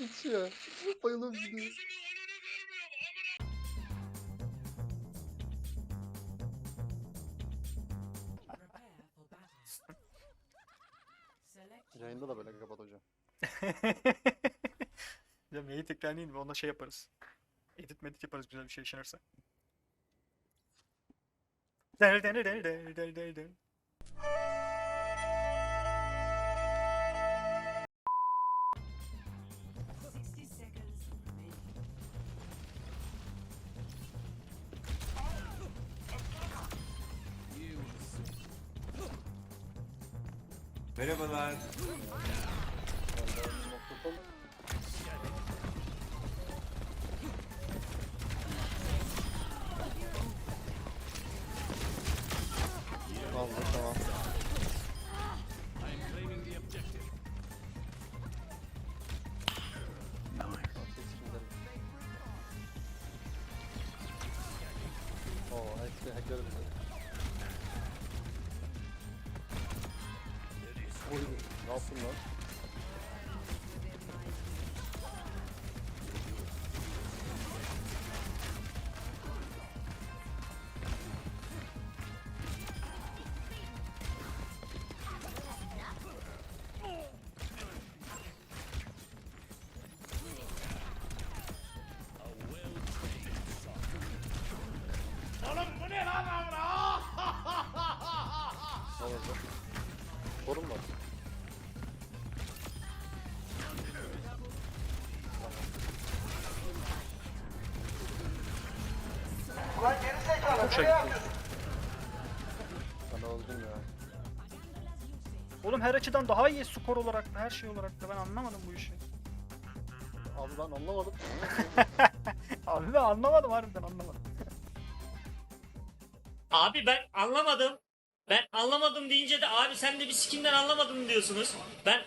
Ya. Bayılıyorum gidiyor. Yayında da böyle kapat hocam. Ya mail tekrarlayayım ve ona şey yaparız. Edit medit yaparız güzel bir şey yaşanırsa. Der der der der der der Merhabalar. Aldı tamam. Oo, hepsi Oy, ne yaptın lan? Sorun mu? var? Uça gitti. Ben öldüm ya. Oğlum her açıdan daha iyi skor olarak da her şey olarak da ben anlamadım bu işi. Abi ben anlamadım. Abi ben anlamadım harbiden anlamadım. Abi ben anlamadım. Ben anlamadım deyince de abi sen de bir sikinden anlamadım diyorsunuz. Ben